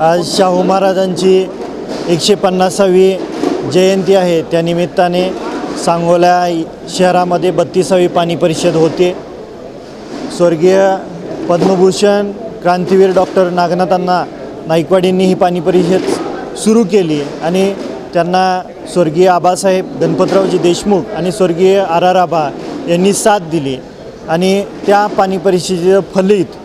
आज शाहू महाराजांची एकशे पन्नासावी जयंती आहे. त्यानिमित्ताने सांगोला शहरामध्ये बत्तीसावी पाणी परिषद होते. स्वर्गीय पद्मभूषण क्रांतीवीर डॉक्टर नागनाथांना नाईकवाडींनी ही पाणी परिषद सुरू केली आणि त्यांना स्वर्गीय आबासाहेब गणपतरावजी देशमुख आणि स्वर्गीय आर आर आबा यांनी साथ दिली आणि त्या पाणी परिषदेचं फलित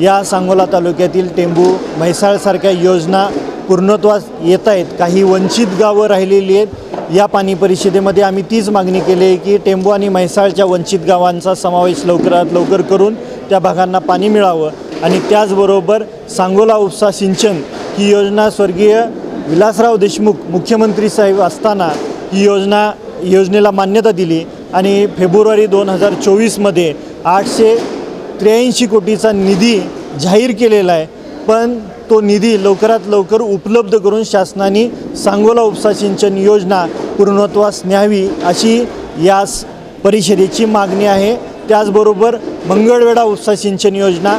या सांगोला तालुक्यातील टेंबू म्हैसाळसारख्या योजना पूर्णत्वास येत आहेत. काही वंचित गावं राहिलेली आहेत. या पाणी परिषदेमध्ये आम्ही तीच मागणी केली आहे की टेंबू आणि म्हैसाळच्या वंचित गावांचा समावेश लवकरात लवकर करून त्या भागांना पाणी मिळावं आणि त्याचबरोबर सांगोला उपसा सिंचन ही योजना स्वर्गीय विलासराव देशमुख मुख्यमंत्री साहेब असताना ही योजना योजनेला मान्यता दिली आणि फेब्रुवारी दोन हजार चोवीसमध्ये आठशे त्र्याऐंशी कोटीचा निधी जाहीर केलेला आहे. पण तो निधी लवकरात लवकर उपलब्ध करून शासनाने सांगोला उपसा सिंचन योजना पूर्णत्वास न्यावी अशी यास परिषदेची मागणी आहे. त्याचबरोबर मंगळवेढा उपसा सिंचन योजना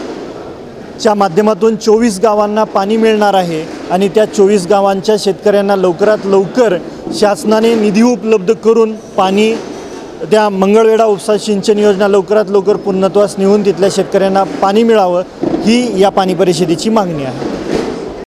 च्या माध्यमातून चोवीस गावांना पाणी मिळणार आहे आणि त्या चोवीस गावांच्या शेतकऱ्यांना लवकरात लवकर शासनाने निधी उपलब्ध करून पाणी त्या मंगळवेढा उपसा सिंचन योजना लवकरात लवकर पूर्णत्वास नेऊन तिथल्या शेतकऱ्यांना पाणी मिळावं ही या पाणी परिषदेची मागणी आहे.